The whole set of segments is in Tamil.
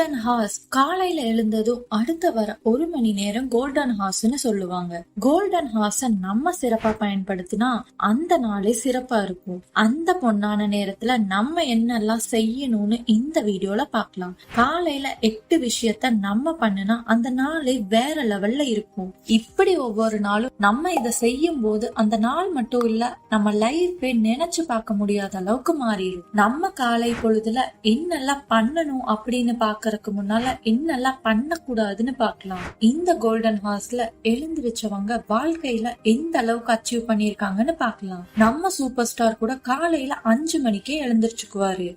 கோல்டன் ஹார்ஸ் காலையில எழுந்ததும் அடுத்த வர ஒரு மணி நேரம் கோல்டன் ஹார்ஸ்னு சொல்லுவாங்க. கோல்டன் ஹார்ஸ நம்ம சிறப்பா பயன்படுத்தினா அந்த நாளே சிறப்பா இருக்கும். அந்த பொண்ணான நேரத்துல நம்ம என்னெல்லாம் செய்யணும்னு இந்த வீடியோல பார்க்கலாம். காலையில எட்டு விஷயத்த நம்ம பண்ணுனா அந்த நாளே வேற லெவல்ல இருக்கும். இப்படி ஒவ்வொரு நாளும் நம்ம இத செய்யும் போது அந்த நாள் மட்டும் இல்ல நம்ம லைஃபே நினைச்சு பார்க்க முடியாத அளவுக்கு மாறிடும். நம்ம காலை பொழுதுல என்னெல்லாம் பண்ணணும் அப்படின்னு பாக்குறதுக்கு முன்னால என்னெல்லாம் பண்ணக்கூடாதுன்னு பார்க்கலாம். இந்த கோல்டன் ஹார்ஸ்ல எழுந்திருச்சவங்க வாழ்க்கையில எந்த அளவுக்கு அச்சீவ் பண்ணிருக்காங்கன்னு பார்க்கலாம். நம்ம சூப்பர் ஸ்டார் கூட காலையில அஞ்சு மணிக்கே எழுந்திருச்சுக்குவாரு.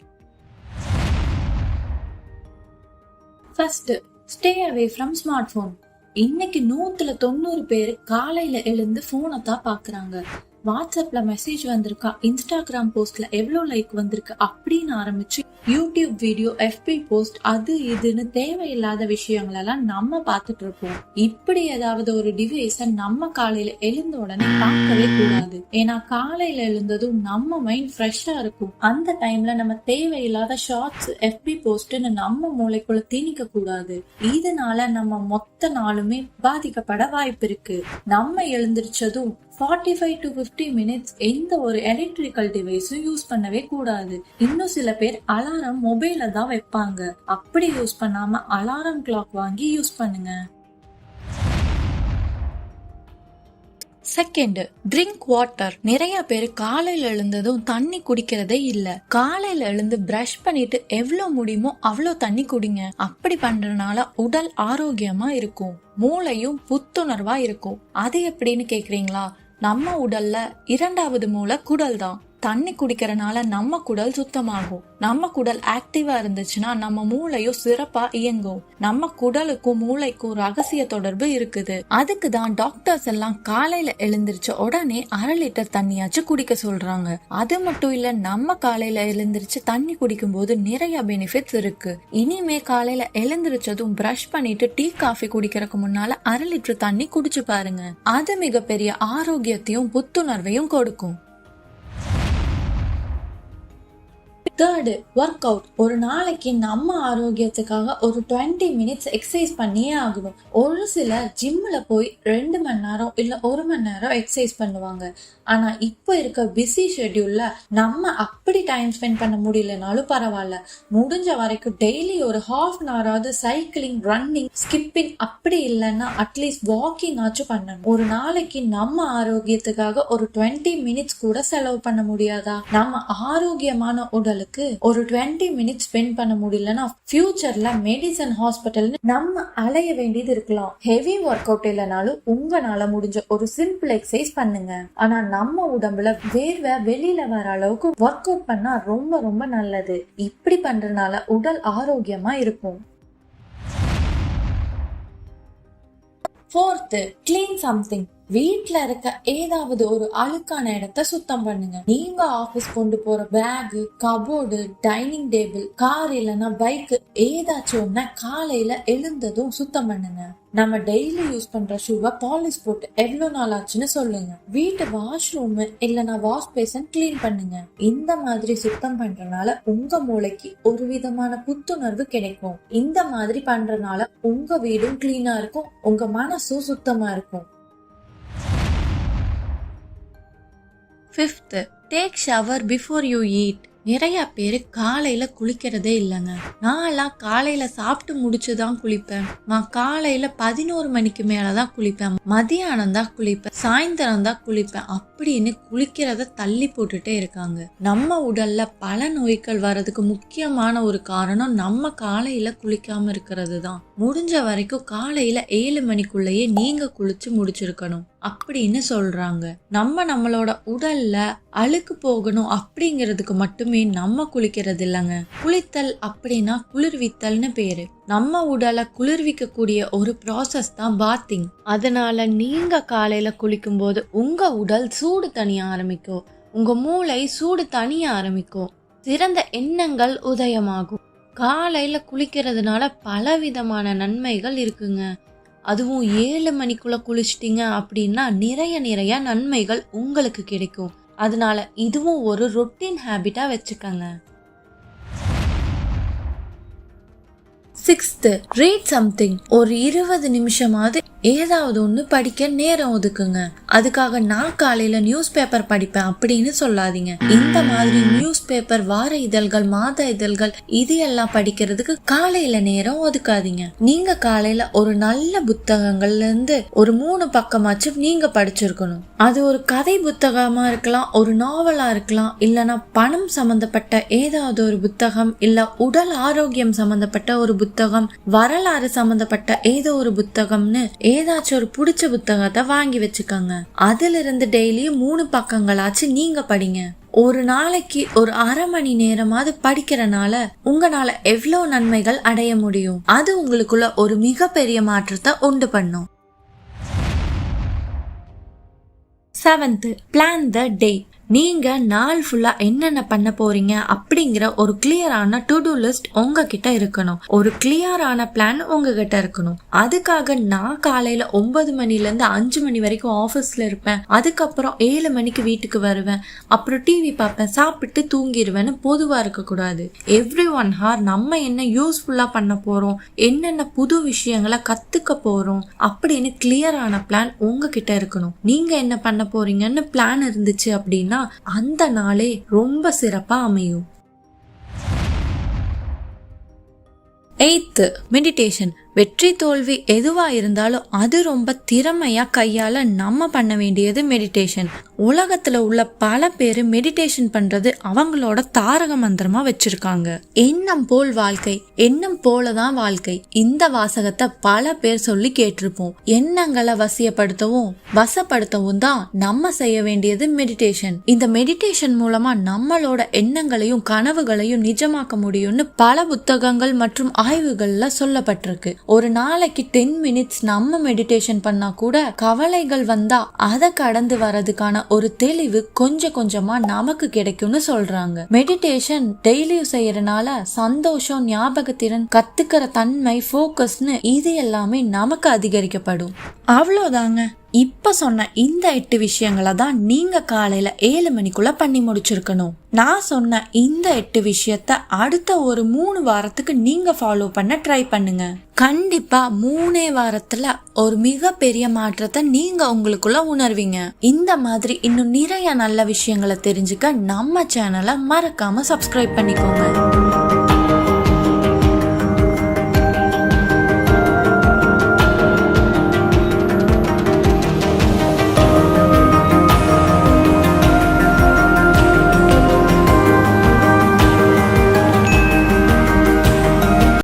First stay away from smart phone இன்னைக்கு நூத்துல தொண்ணூறு பேர் காலையில எழுந்து போனை தான் பாக்குறாங்க வாட்ஸ்அப்ல மெசேஜ் வந்திருக்கா? இன்ஸ்டாகிராம் போஸ்ட்ல எவ்வளவு லைக் வந்திருக்கு? அப்படின்னு ஆரம்பிச்சு யூடியூப் வீடியோ எஃபி போஸ்ட் அது இதுன்னு தேவையில்லாத விஷயங்கள் எல்லாம் நம்ம பார்த்துட்டு இருப்போம். இப்படி ஏதாவது ஒரு டிவைஸ நம்ம காலையில எழுந்த உடனே பார்க்கவே கூடாது. ஏன்னா காலையில எழுந்ததும் நம்ம மைண்ட் ஃப்ரெஷ்ஷா இருக்கும். அந்த டைம்ல நம்ம தேவையில்லாத ஷார்ட்ஸ் எஃபி போஸ்ட்னு நம்ம மூளைக்குள்ள திணிக்க கூடாது. இதனால நம்ம மொத்த நாளுமே பாதிக்கப்பட வாய்ப்பு இருக்கு. நம்ம எழுந்திருச்சதும் forty five to fifty minutes எந்த ஒரு எலக்ட்ரிக்கல் டிவைஸும் யூஸ் பண்ணவே கூடாது. இன்னும் சில பேர் அலாரம் மொபைல தான் வைப்பாங்க. அப்படி யூஸ் பண்ணாம அலாரம் கிளாக் வாங்கி யூஸ் பண்ணுங்க. செகண்ட் ட்ரிங்க் வாட்டர் நிறைய பேர் காலையில எழுந்ததும் தண்ணி குடிக்கிறதே இல்ல. காலையில எழுந்து பிரஷ் பண்ணிட்டு எவ்வளவு முடியுமோ அவ்வளவு தண்ணி குடிங்க. அப்படி பண்றதுனால உடல் ஆரோக்கியமா இருக்கும். மூளையும் புத்துணர்வா இருக்கும். அது எப்படின்னு கேக்குறீங்களா? நம்ம உடல்ல இரண்டாவது மூளை குடல் தான் தண்ணி குடிக்கிறனால நம்ம குடல் சுத்தமாகும். நம்ம குடல் ஆக்டிவா இருந்துச்சுன்னா நம்ம மூளையும் சிறப்பா இயங்கும். நம்ம குடலுக்கும் மூளைக்கும் ரகசிய தொடர்பு இருக்குது. அதுக்கு தான் டாக்டர்ஸ் எல்லாம் காலையில எழுந்திருச்ச உடனே அரை லிட்டர் தண்ணியாச்சும் குடிக்க சொல்றாங்க. அது மட்டும் இல்ல நம்ம காலையில எழுந்திருச்சு தண்ணி குடிக்கும் போது நிறைய பெனிஃபிட்ஸ் இருக்கு. இனிமே காலையில எழுந்திருச்சதும் பிரஷ் பண்ணிட்டு டீ காஃபி குடிக்கிறதுக்கு முன்னால அரை லிட்டர் தண்ணி குடிச்சு பாருங்க. அது மிகப்பெரிய ஆரோக்கியத்தையும் புத்துணர்வையும் கொடுக்கும். தேர்டு ஒர்க் அவுட் ஒரு நாளைக்கு நம்ம ஆரோக்கியத்துக்காக ஒரு டுவெண்ட்டி மினிட்ஸ் எக்ஸசைஸ் பண்ணியே ஆகணும். ஒரு சிலர் ஜிம்ல போய் ரெண்டு மணி நேரம் இல்ல ஒரு மணி நேரம் எக்ஸசைஸ் பண்ணுவாங்க. ஆனா இப்போ இருக்க பிஸி ஷெட்யூல்ல நம்ம அப்படி டைம் ஸ்பெண்ட் பண்ண முடியலனாலும் பரவாயில்ல. முடிஞ்ச வரைக்கும் டெய்லி ஒரு ஹாஃப் அன் ஹவராவது சைக்கிளிங் ரன்னிங் ஸ்கிப்பிங் அப்படி இல்லைன்னா அட்லீஸ்ட் வாக்கிங் ஆச்சும் பண்ணணும். ஒரு நாளைக்கு நம்ம ஆரோக்கியத்துக்காக ஒரு டுவெண்ட்டி மினிட்ஸ் கூட செலவு பண்ண முடியாதா? நம்ம ஆரோக்கியமான உடலுக்கு ஒரு டுவெண்ட்டி மினிட்ஸ் ஸ்பெண்ட் பண்ண முடியலன்னா ஃபியூச்சர்ல மெடிசன் ஹாஸ்பிட்டல் நம்ம அலைய வேண்டியது இருக்கலாம். ஹெவி ஒர்க் அவுட் இல்லைனாலும் உங்களால முடிஞ்ச ஒரு சிம்பிள் எக்ஸசைஸ் பண்ணுங்க. ஆனா நம்ம உடம்புல வேர்வை வெளியில வர அளவுக்கு ஒர்க் அவுட் பண்ணா ரொம்ப ரொம்ப நல்லது. இப்படி பண்றதுனால உடல் ஆரோக்கியமா இருக்கும். ஃபோர்த்து கிளீன் சம்திங் வீட்ல இருக்க ஏதாவது ஒரு அழுக்கான இடத்த சுத்தம் பண்ணுங்க. நீங்க ஆபீஸ் கொண்டு போற bag cupboard dining table car இல்லைன்னா பைக் ஏதாச்சும் ஒண்ணா காலையில எழுந்ததும் சுத்தம் பண்ணுங்க. நம்ம டெய்லி யூஸ் பண்ற ஷூவை பாலிஷ் போட்டு எவ்வளவு நாள் ஆச்சுன்னு சொல்லுங்க. வீட்டு வாஷ்ரூம் இல்லைன்னா வாஷ் பேசன் கிளீன் பண்ணுங்க. இந்த மாதிரி சுத்தம் பண்றனால உங்க மூளைக்கு ஒரு விதமான புத்துணர்வு கிடைக்கும். இந்த மாதிரி பண்றனால உங்க வீடும் கிளீனா இருக்கும் உங்க மனசும் சுத்தமா இருக்கும். Fifth take shower before you eat நிறைய பேர் காலையில குளிக்கிறதே இல்லைங்க. நான்லாம் காலையில சாப்பிட்டு முடிச்சுதான் குளிப்பேன். நான் காலையில பதினோரு மணிக்கு மேலதான் குளிப்பேன். மதியானம் தான் குளிப்பேன். சாயந்தரம் தான் குளிப்பேன். அப்படின்னு குளிக்கிறத தள்ளி போட்டுட்டே இருக்காங்க. நம்ம உடல்ல பல நோய்கள் வர்றதுக்கு முக்கியமான ஒரு காரணம் நம்ம காலையில குளிக்காம இருக்கிறது தான் முடிஞ்ச வரைக்கும் காலையில ஏழு மணிக்குள்ளேயே நீங்க குளிச்சு முடிச்சிருக்கணும். அப்படின்னு சொல்றாங்க? நம்ம நம்மளோட உடல்ல அழுக்கு போகணும் அப்படிங்கிறதுக்கு மட்டுமே நம்ம குளிக்கிறது இல்லைங்க. குளித்தல் அப்படின்னா குளிர்வித்தல்னு பேரு. நம்ம உடலை குளிர்விக்க கூடிய ஒரு ப்ராசஸ் தான் பாத்திங் அதனால நீங்க காலையில குளிக்கும் போது உங்க உடல் சூடு தனிய ஆரம்பிக்கும். உங்க மூளை சூடு தனிய ஆரம்பிக்கும். சிறந்த எண்ணங்கள் உதயமாகும். காலையில குளிக்கிறதுனால பலவிதமான நன்மைகள் இருக்குங்க. அதுவும் ஏழு மணிக்குள்ள குளிச்சிட்டிங்க அப்படின்னா நிறைய நிறைய நன்மைகள் உங்களுக்கு கிடைக்கும். அதனால இதுவும் ஒரு ரொட்டீன் ஹேபிட்டா வச்சுக்கோங்க. சிக்ஸ்த் ரீட் சம்திங் ஒரு இருபது நிமிஷமாவது ஏதாவது ஒன்று படிக்க நேரம் ஒதுக்குங்க. அதுக்காக நான் காலையில நியூஸ் பேப்பர் படிப்பேன் அப்படின்னு சொல்லாதீங்க. இந்த மாதிரி நியூஸ் பேப்பர் வார இதழ்கள் மாத இதழ்கள் இது எல்லாம் படிக்கிறதுக்கு காலையில நேரம் ஒதுக்காதீங்க. நீங்க காலையில ஒரு நல்ல புத்தகங்கள்ல இருந்து ஒரு மூணு பக்கமாச்சும் நீங்க படிச்சிருக்கணும். அது ஒரு கதை புத்தகமா இருக்கலாம் ஒரு நாவலா இருக்கலாம் இல்லனா பணம் சம்பந்தப்பட்ட ஏதாவது ஒரு புத்தகம் இல்ல உடல் ஆரோக்கியம் சம்பந்தப்பட்ட ஒரு புத்தகம் வரலாறு சம்பந்தப்பட்ட ஏதோ ஒரு புத்தகம்னு ஏதாச்சும் ஒரு பிடிச்ச புத்தகத்தை வாங்கி வச்சுக்கோங்க. அதுல இருந்து டெய்லியும் மூணு பக்கங்களாச்சு நீங்க படிங்க. ஒரு நாளைக்கு ஒரு அரை மணி நேரமாவது படிக்கிறனால உங்களால எவ்வளோ நன்மைகள் அடைய முடியும். அது உங்களுக்குள்ள ஒரு மிகப்பெரிய மாற்றத்தை உண்டு பண்ணும். செவன்த் பிளான் த டே நீங்கள் நாள் ஃபுல்லாக என்னென்ன பண்ண போறீங்க அப்படிங்கிற ஒரு கிளியரான டு டூ லிஸ்ட் உங்ககிட்ட இருக்கணும். ஒரு கிளியரான பிளான் உங்ககிட்ட இருக்கணும். அதுக்காக நான் காலையில் ஒன்பது மணிலேருந்து அஞ்சு மணி வரைக்கும் ஆஃபீஸில் இருப்பேன். அதுக்கப்புறம் ஏழு மணிக்கு வீட்டுக்கு வருவேன். அப்புறம் டிவி பார்ப்பேன். சாப்பிட்டு தூங்கிடுவேன்னு பொதுவாக இருக்கக்கூடாது. எவ்ரி ஒன் ஹார் நம்ம என்ன யூஸ்ஃபுல்லாக பண்ண போகிறோம் என்னென்ன புது விஷயங்களை கற்றுக்க போகிறோம் அப்படின்னு கிளியரான பிளான் உங்ககிட்ட இருக்கணும். நீங்கள் என்ன பண்ண போறீங்கன்னு பிளான் இருந்துச்சு அப்படின்னா அந்த நாளே ரொம்ப சிறப்பா அமையும். எய்த்து மெடிடேஷன் வெற்றி தோல்வி எதுவாக இருந்தாலும் அது ரொம்ப திறமையாக கையால் நம்ம பண்ண வேண்டியது மெடிடேஷன் உலகத்தில் உள்ள பல பேர் மெடிடேஷன் பண்ணுறது அவங்களோட தாரக மந்திரமாக வச்சுருக்காங்க. எண்ணம் போல் வாழ்க்கை எண்ணம் போல தான் வாழ்க்கை. இந்த வாசகத்தை பல பேர் சொல்லி கேட்டிருப்போம். எண்ணங்களை வசியப்படுத்தவும் வசப்படுத்தவும் தான் நம்ம செய்ய வேண்டியது மெடிடேஷன் இந்த மெடிடேஷன் மூலமாக நம்மளோட எண்ணங்களையும் கனவுகளையும் நிஜமாக்க முடியும்னு பல புத்தகங்கள் மற்றும் ஆய்வுகளில் சொல்லப்பட்டிருக்கு. ஒரு நாளைக்கு டென் மினிட்ஸ் நம்ம மெடிடேஷன் பண்ணா கூட கவலைகள் வந்தா அதை கடந்து வரதுக்கான ஒரு தெளிவு கொஞ்சம் கொஞ்சமா நமக்கு கிடைக்கும்னு சொல்றாங்க. மெடிடேஷன் டெய்லியும் செய்யறதுனால சந்தோஷம் ஞாபகத்திறன் கத்துக்கிற தன்மை ஃபோக்கஸ்னு இது எல்லாமே நமக்கு அதிகரிக்கப்படும். அவ்வளோதாங்க இப்போ சொன்ன இந்த எட்டு விஷயங்களை தான் நீங்கள் காலையில் ஏழு மணிக்குள்ளே பண்ணி முடிச்சிருக்கணும். நான் சொன்ன இந்த எட்டு விஷயத்த அடுத்த ஒரு மூணு வாரத்துக்கு நீங்கள் ஃபாலோ பண்ண ட்ரை பண்ணுங்க. கண்டிப்பாக மூணே வாரத்தில் ஒரு மிகப்பெரிய மாற்றத்தை நீங்கள் உங்களுக்குள்ள உணர்வீங்க. இந்த மாதிரி இன்னும் நிறைய நல்ல விஷயங்களை தெரிஞ்சுக்க நம்ம சேனலை மறக்காமல் சப்ஸ்கிரைப் பண்ணிக்கோங்க.